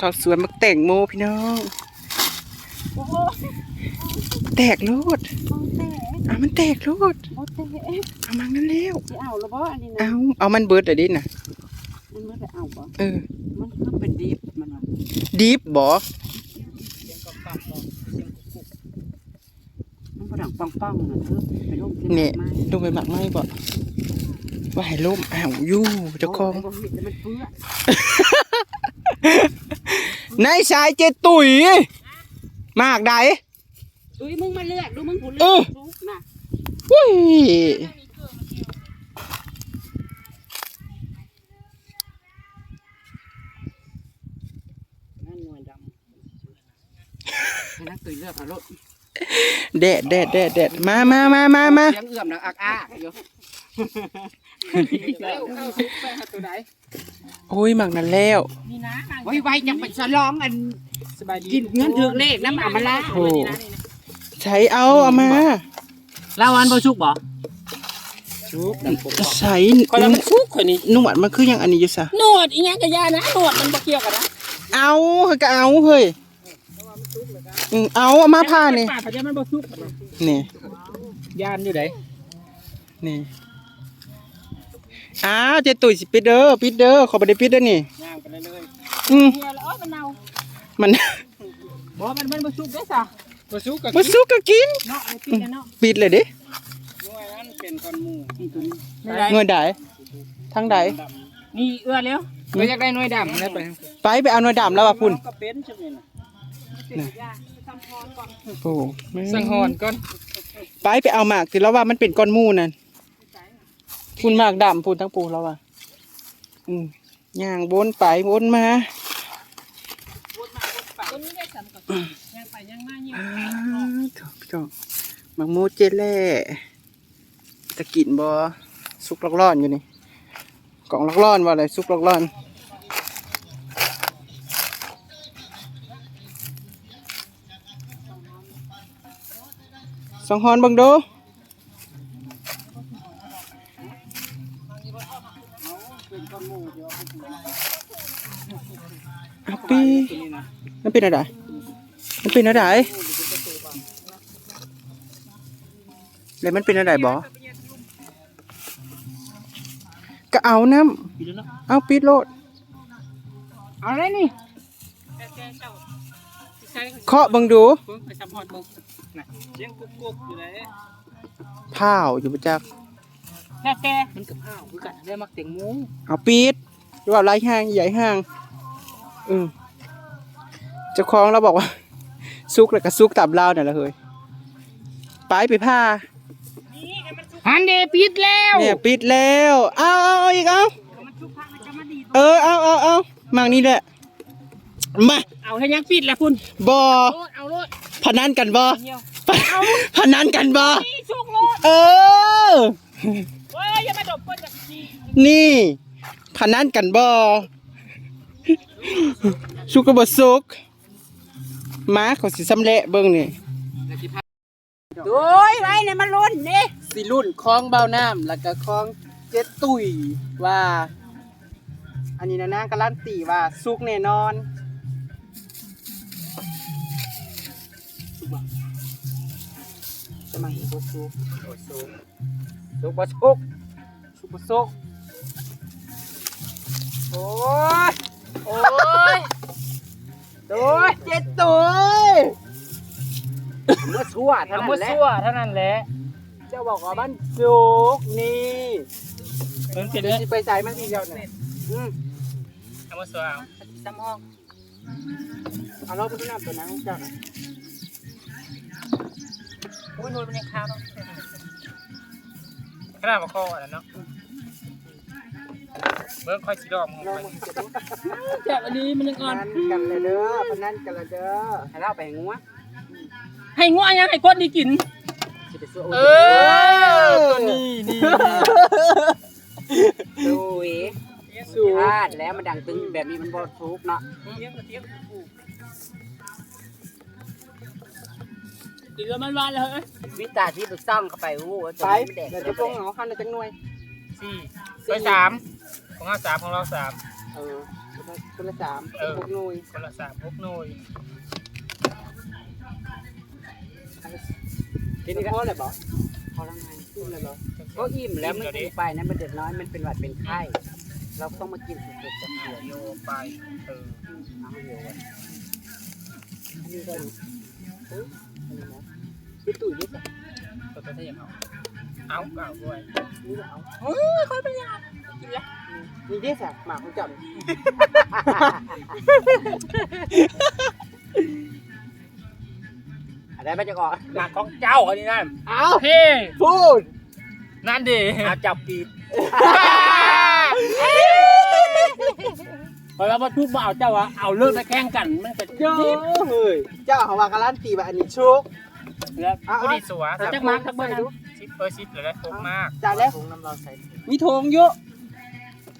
ทอดสวนมักแต่งโมพี่น้องโอ้โหแตกโลดโอ้เตะอะมันแตกโลดโอ้เตะเอามันนั่นแล้วสิเอาแล้วบ่อันนี้นะเอาเอามันเบิดเลยดิน่ะมันไม่ได้เอาบ่เออมันคือเป็นดิฟมันว่าดีฟบ่มันบ่ดังปังปังๆนะเธอไปลงที่เนี่ยไม้ลงไปหมักไม้บ่ว่าให้ล่มอ้าวอยู่เจ้าของ โบ่เห็นแต่มันเปื้อนนายชายเจตุ๋ยมากใดอุ้ยมึงมาเลือกดูมึงผู้เลืเออทุกนะอุ้ยนั่นหน่วยดำให้นักตุยเลือกเอารถแดดแดดแดดแดดมามามามามาเสียงเอื้อมดังอักอ้าอยู่แล้วเข้าซุกไปหาตัวใด โอ้ยหมักนั่นแล้วนี่นะไว้ไว้จังไปฉลองอันกินเงินถึงเลขน้ำอามาละโอ้ใช้เอาเอามาลาวันบ่ชุกบ่ชุกดังปกใช้คนละมันชุกคนนี้หนวดมันคือยังอันนี้อยู่ซะหนวดอีหยังก็ยานะหนวดมันบ่เกี่ยวกันนะเอาเฮ้ยก็เอาเฮ้ยอืมเอาเอามาผ้านี่ปากเขาจะมันบ่ชุกนี่ยานอยู่ไหนนี่ อ้าวเจตุ๋ยสิปิดเด้อปิดเด้อขอบ่ได้ปิดเด้อนี่ย่างไปเลยอืมเฮียแล้วโอ้ยมันเน่ามันบ่มันมันบ่ชุกได้ซะบ่ชุกก็บ่สุกก็กินเนาะไอ้ปีนเนาะปิดเลยเด้หน่วยนั้นเป็นก้อนหมูนี่ตัวนี้หน่วยใดทางใดนี่เอื้อแล้วก็อยากได้หน่วยดำแล้วไปไปไปเอาหน่วยดำแล้วว่ะพุ่นก็เป็นใช่ไหมน่ะโอ้แม่สังหอนก่อน ไปไปเอาหมากสิแล้วว่ามันเป็นก้อนหมูนั่น พุ่นมากดำพุ่นทั้งปูแล้วว่ะ อืมย่างวนไปวนมาตัวนี้ได้สำกับยังไปยังมายังอ้าวจอกจอกมากโมเจเล่ตะกินบ่สุกลอกร้อนอยู่นี่กล่องลอกร้อนว่าอะไรสุกลอกร้อนสองฮอนบังโด ปีมันเป็นอะไรมันเป็นอะไรแล้วมันเป็นอะไรบอก็เอาน้ำเอาปิดโลดเอาเลยนี่เคาะเบังดูเพิ่งไปสัมผัสมึงน่ะเสียงกุ๊กกุ๊กอยู่ไหนผ้าวอยู่ประจักแค่แกมันกับข้าวคือกันได้มักเตียงหมูเอาปิดหรือว่าไรห้างใหญ่ห้าง อืมเจ้าของเราบอกว่า ซุกแล้วก็ซุกตับเราเนี่ยแหละเฮ้ยไปไปผ้าฮันเดปิดแล้วเนี่ยปิดแล้วเอาเอาเอาอีกเอามันชุบพักมันจะมาดีเออเอาเอาเอามางนี้แหละมาเอาให้ยังปิดแล้วคุณบอโลดเอาโลดพนันกันบอเหี่ยวพนันกันบอนี่ชุกโลดเออเฮ้ยอย่ามาดบก้นจากนี่นี่พนันกันบอ สุกกระบสุกมาเขาสิสำเร็จเบิ่งนี่โอ้ยไรเนี่ยมันล้นนี่สิรุ่นคลองเบาน้ำแล้วก็คลองเจ็ดตุยว่า อันนี้นะนางการันตีว่าสุกแน่นอนจะมาเห็นบ่สุกบ่สุกสุกบ่สุกสุกบ่สุกโอ้ย โอ้ยโอ้ยเจ็ดตุยเมื่อชั่วเท่านั้นแหละเท่านั้นแหละเจ้าบอกว่าบ้านสุกนี่มันเป็นเดี๋ยวสิไปใส่มันทีเดียวเนี่ยอืมเอามาชั่วเอาจำห้องเอาเราไปที่น้ำตัวนั้นของเจ้าน่ะอุ้ยนวลมันยังข้าวเนาะขนาดมาคออะเนาะ เบิ่งค่อยสิดอกมึงเราไปมาเก็บไว้จับอันนี้มันยังพอ่อนนันกันเลยเด้อพนันกันเลยเด้อให้เราไปงัวให้งัวยังให้คนดีกินสิไปสู้เออตัวนี้นี่ดูยสูพลาดแล้วมันดังตึงแบบนี้มันบ่ทุกเนาะเดี๋ยวมันมาเลยวิตาที่ถูกต้องเข้าไปโอ้โหไปมันแดกเดี๋ยวจะต้องเอาขั้นละจังหน่วยสี่ไปสาม ของเราสามของเราสาม เออคนละสามเออพวกหน่วยคนละสามพกหน่วยทีนี้พอเลยบ่พอแล้วไงขึ้นเลยบ่ก็อิ่มแล้วไม่กินไปนะมันเดือดร้อนมันเป็นหวัดเป็นไข้เราก็ต้องมากินสุดๆกับหาเดียวโยไปเออเอาเดียวกันอันนี้ก็เอ้ยอันนี้นะพี่ตุ๋ยนี่จ้ะตัวตัวที่ยังเอาเอาเอาด้วยนี่เหรอเฮ้ยคนเป็นยังกินแล้ว นี่เด้จ้ะหมากของจับอะไรมาจะก่อนหนักของเจ้าอันนี้นั่นเอาเฮ้พูดนั่นดิเอาจับปีดเพราะว่าทุกมาเอาเจ้าอะเอาเลิกไปแข่งกันมันเป็นเยอะเฮ้ยเจ้าเขาว่าการันตีว่าอันนี้ชุกแล้วเอาเอาผู้ดีสัวเอาจักมากจักเบอร์นั้นชิปเปอร์ชิปเลยนะพกมากจ่ายแล้วถุงน้ำเราใส่มีโถงเยอะ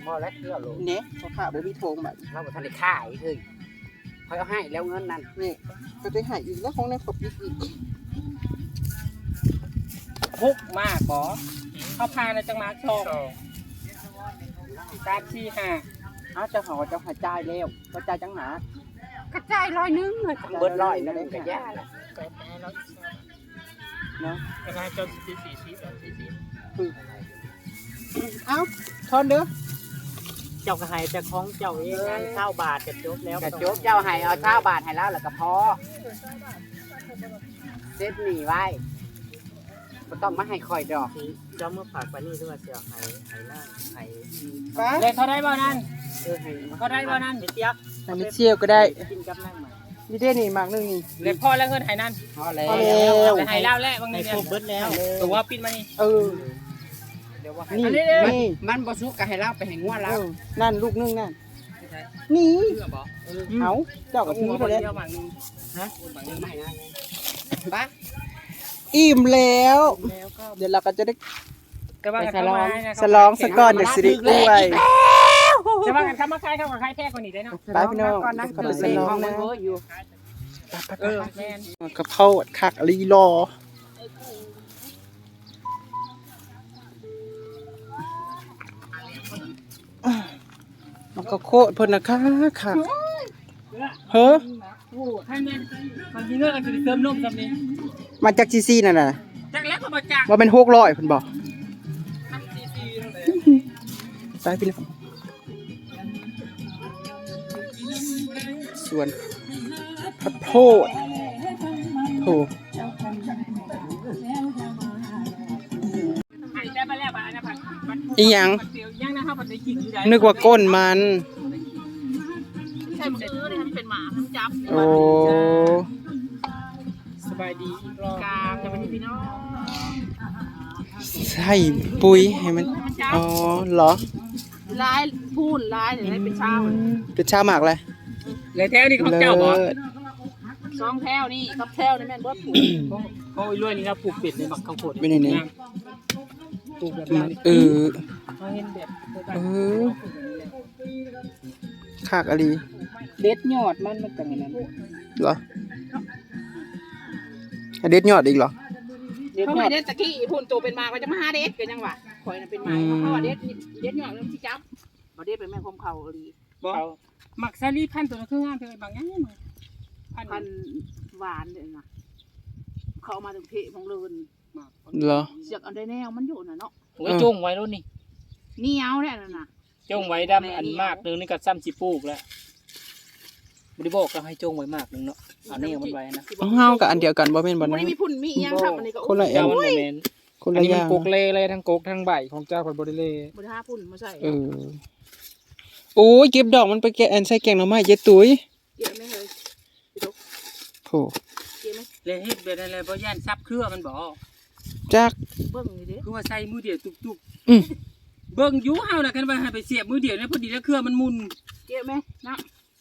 หม้อและเครื่องโลเนี่ยเขาขาบ่มีโถงแบบเราบอกทะเลขายเฮ้ยเขาเอาให้แล้วเงินนั่นนี่ก็จะหายอีกแล้วของในขอบอีกอีกพกมากบอเขาพาในจังมาโชว์สามสี่ห้าอ้าวเจ้าเขาเจ้าหาจ่ายแล้วก็จ่ายจังหนากระจายร้อยนึงเลยเบิดร้อยนึงก็แย่ละก็แพ้แล้วเนาะก็ได้จนสี่สี่ชิปแล้วสี่ชิปเอ้าทอนเด้อ เจ้าก็ให้แต่ของเจ้าเองงานข้าวบาทจะจบแล้วกระโจกเจ้าให้เอาเช้าบาทให้แล้วแล้วก็พอเซ็ตหนีไว้ก็ต้องมาให้คอยดอกเจ้าเมื่อฝากไปนี่ด้วยเสียให้ให้ล่างให้ป้าเลยเขาได้บ่นั่นเออให้เขาได้บ่นั่นเปียกอันนี้เชี่ยวก็ได้กินกับนั่งใหม่นี่ได้นี่หมากหนึงนี่เลยพ่อแล้วเงินหายนั่นพอแล้วพอแล้วหายเล่าแล้วบางให้ทีครบเบิดแล้วตัวว่าปิดมานี่เออ เดี๋ยวว่านี่อันนี้เด้อ นี่มันบ่สุกก็ให้เราไปให้งัวเอเราอนั่นลูกนึงนั่นนี่เชื่อบ่เอาเจ้ากับทีนี้ไปแล้วเดียวหมากนึงฮะหมากนึงไม่นะปะอิ่มแล้ว แล้วก็เดี๋ยวเราก็จะได้ก็ว่ากันเข้ามาให้นะสลองสะก้อนเด็กสิริอ้วยจะว่ากันเข้ามาใครเข้ากับใครแพ้คนนี้ได้เนาะไปพี่น้องก่อนนะขอคือสเซ็งลองของนะเว้ยอยู่เออแม่นกะเพราคักลีรอ มันก็โคตรเพิ่นนะคะค่ะเฮ้อโอ้ท่านแม่นบางทีเลิกกันจะเติมนมจำนี้มาจากจีซีนั่นน่ะจักแล้วก็มาจากว่าเป็นหกร้อยเพิ่นบอกทันซีซีนั่นแหละไปพี่น้องส่วนพัดโพดโถหายใจไปแล้วบ้านะพัดอีหยัง เสียวยังนะครับมันได้กินอยู่ได้นึกว่าก้นมัน ใช่ซื้อเลยมันเป็นหมามันจับโอ้ สบายดีรอกาจะเป็นพี่น้องใส่ปุ๋ยให้มัน อ๋อเหรอลายพูนลายอย่ไรเป็นเช้าเป็นชาหมากเลยเลยแท้นี่ของเลิเจ้าบ่ศสองแถวนี่กับแถวนี่แม่นเบิดผูโอ้ยรวยนี่นะปลูกเป็ดในบักข้าวโพดไม่ได้นี่ปลูกแบบนั้นเออ เขาเห็นแบบเออขากอะไรเด็ดยอดมันมันเป็นอย่างนั้นเหรอให้เด็ดยอดอีกเหรอเด็ดเขายอไม่ดเด็ดตะกี้พูนตัวเป็นมาก็จะมาหาเด็ดกันยังวะข่อยน่ะเป็นมาเพราะว่าเด็ดเด็ดหยอดเริ่มที่จับบ่เด็ดเป็นแม่คมเขาอีหลีบ่หมักซาลีพันธุ์ตัวนั้นคืองามเท่าบางอย่างมึงพันพันหวานเลยนะเขาเอามาถึงเพะของเลินหมักเหรอเสียกเอาได้แนวมันอยู่น่ะเนาะโอ้ยจงไว้รุ่นนี่ นี่เอาแน่นั่นน่ะจงไว้ดำอันมากนึงนี่ก็ซ้ำสิปลูกแล้วบริบอกก็ให้จงไว้มากนึงเนาะเอานี่มันไว้นะเอาเฮากับอันเดียวกันบ่แม่นบ่บ่นะได้มีพุ่นมีอีหยังครับอันนี้ก็คนละแอเจ้านมันโมเมนคนอันละนี้อมันย่างกกเล่เลยทั้งกกทั้งใบของเจ้าคนบริเล่บ่ได้หาพุ่นมาใส่เออโอ้ยเก็บดอกมันไปแกะอันใส่แกงหน่อไม้เย็ดตุ้ยเกี่ยวไหมเฮ้ยโถเกี่ยวไหมเลยเฮ็ดแบบนั้นเลยบ่ย่านซับเครือมันบ่จักเบิ่งนี่เด้คือว่าใส่มือเดียวตุกอืมๆ เบิ่งอยู่เฮาน่ะกันว่าให้ไปเสียบมือเดียวเนี่ยพอดีแล้วเครือมันมุนเกี่ยวไหมน้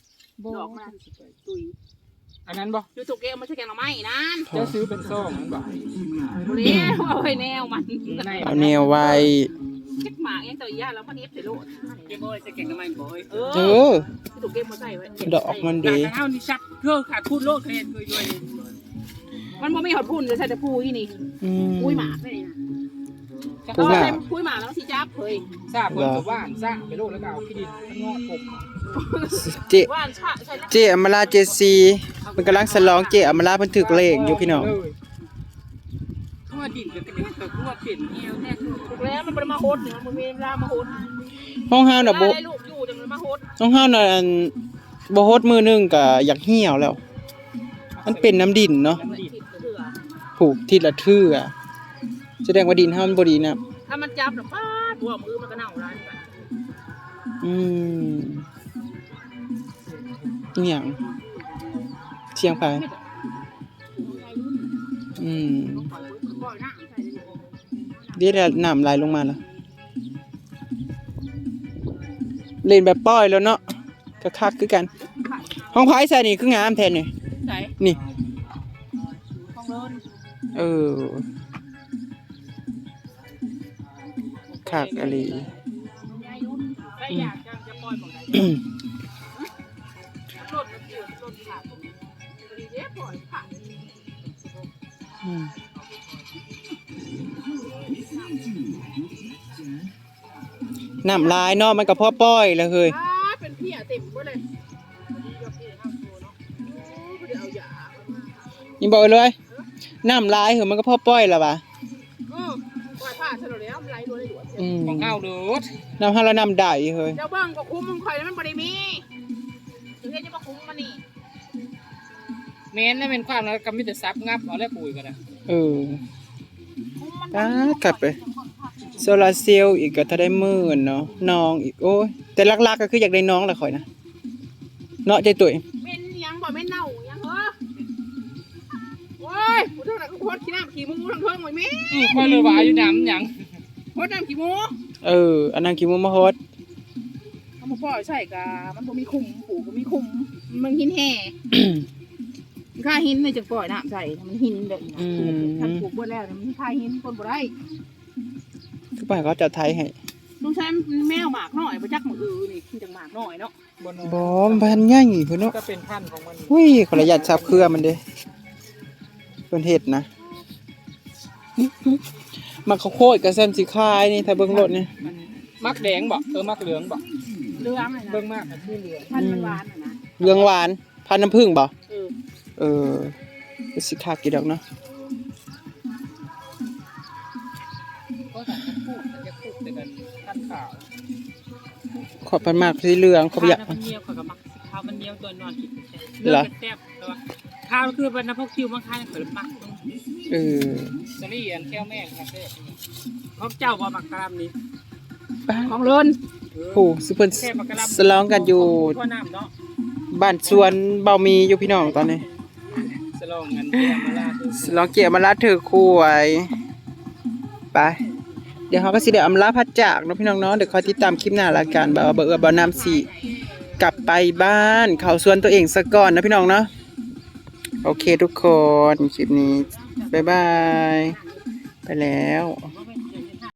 ำดอกมันตุยอันนั้นบ่อยู่ตุกเกี่ยวมาใช้แกงหน่อไม้นั่นเจ้าซื้อเป็นซ่องมันบ่บ่ได้เอาไว้แนวมันในเอาแนวไว้จักหมากยังแต่ย่าแล้วมันเอฟใส่โลดเก็บบ่ใส่แกงน้ำมันบ่เอ้ยเอเอออตุกเกี่ยวมาใส่ไว้ดอกมันหลัดีงจากเฮานี่ซับเครือขาดพูดโลดเคยเห็นเคยด้วยมันบ่มีหอดพุ่นเลยใส่แต่พูอีนี่อืมปุ้ยหมากนี่นะ ปุ้ยหมากเอใส่ปุ้ยหมากแล้วมันสิจับเฮ้ยทราบเพิ่นก็ว่านสร้างไปโลกแล้วก็เอาที่ดินข้างนอกปลูกเจว่านชะใช่นะเจอมราเจซีมันกำลังสลองเจอมราเพิ่นถึกเลขอยู่พี่น้องทั่วดินก็กระเด็นก็ทั่วเปลี่ยนเอวแน่ถูกแล้วมันบ่ได้มาโฮดเนี่ยมันมีเวลามาโฮดห้องเฮาน่ะบ่ได้ลูกอยู่จังเลยมาโฮดห้องเฮาน่ะอันบ่ฮดมือหนึงก็อยากเหี่ยวแล้ว มันเป็นน้ำดินเนาะมันติดเถื่อผูกทิศละเทื่อ แสดงว่าดินเฮามันบ่ดีนะถ้ามันจับน่ะป้าดหัวมือมันก็เน่าร้ายไปอืมอหย่างเชียงไผอืมบ่อยนะใส่เลยเดี๋ยวแล้วน้ำไหลลงมาแล้วเล่นแบบป้อยแล้วเนาะก็คักคือกัน ห้องไผใส่นี่คืองามแท้นี่ใส่นี่ของเลินเออ คักอะไรยายยุ่นใครอยากจะจะปล่อยบอกได้รถมันเดือดรถขาดตรงนี้ดีเด้ปล่อยขาดอืมน้ำลายเนาะมันก็พ่อป้อยแล้วเฮ้ยอ่าเป็นเพี้ยเต็มไปเลยยกเพี้ยข้างตัวเนาะโอ้เดี๋ยวเอายายิงบอกเลยน้ำลายเหอะมันก็พ่อป้อยแล้ววะาโดดน้ำห้าแล้วน้ำได้เฮ้ยเจ้าเบิ้งก็คุ้มมึงคอยแล้วมันบริมีถึงจะมาคุ้มมันนี่แม่นแล้วเป็นความแล้วก็มีแต่ซับงับเอาแล้วปุ๋ยก็ได้เออคุ้มมันป้ากลับไปโซลาเซลล์อีกก็ถ้าได้หมื่นเนาะน้องอีกโอ้ยแต่ลักๆก็คืออยากได้น้องแหละข่อยนะเนาะใจตุ๋ยเป็นยังบ่แม่นเน่ายังเหรอโอ้ยผู้เท่าไหร่ก็โคตรขี้น้ำขี้มูทั้งเทิงหมดแม่อือค่อยเลยว่าอยู่น้ำยังโคตรน้ำขี้มู เออ อันนั้นกินมุมาโฮดเขาบอกปล่อยใส่กามันบ่มีคุมปู่ก็มีคุมมันหินแห่ ค่าหินเลยจะปล่อยน้ำใส่มันหินแบบนี้ถ้าปลูกบ่แล้วมันค่าหินคนบ่ได้คือป่าเขาจะไทยให้ต้องใช้แมวหมากหน่อยประจักมืออือนี่ขึ้นจากหมากหน่อยเนาะบนบอมนพันง่ายเพิ่นเนาะก็เป็นพันธุ์ของมันอุ้ยขออนุญาตซับเครือมันเด้เพิ่นเฮ็ดนะ มันข้าวโพดกับเส้นสีคายนี่ถ้าเบิ่งรถนี่มันมักแดงบ่เออมักเหลืองบ่เรื่องเลยนะเบิ่งมากอันที่เหลืองพันมันหวานอะนะเรืองหวานพันน้ำผึ้งบ่เออเออเป็นสิคากี่ดอกเนาะก็จะพูดจะพูดแต่กันท่านข่าวขอบพันมากสีเหลืองขอบอยากมันเนียวกับมักสิข้าวมันเนียวตัวนอนกินเหรอแซ่บแต่ว่าข้าวคือเป็นน้ำพกคิวบางครั้งเปิดมักเออ สลี่อันแก้วแม่ครับเด้ของเจ้าบ่มักกะลำนี้ของเลินผู้สุเพิ่นแค่มักกะลำสลองกันอยู่ทั่วน้ำเนาะบ้านสวนเบามีอยู่พี่น้องตอนนี้ สลองเงินเดียมาลาคือสลองเกียร์มาลาถือคู่ไว้ไปเดี๋ยวเขาก็สิได้อำลาพัดจากเนาะพี่น้องเนาะเดี๋ยวคอยติดตามคลิปหน้าละกันบ่าวเบอร์บ่าวนำสิกลับไปบ้านเข้าสวนตัวเองซะก่อนนะพี่น้องเนาะโอเคทุกคนคลิปนี้ บ๊ายบาย ไปแล้ว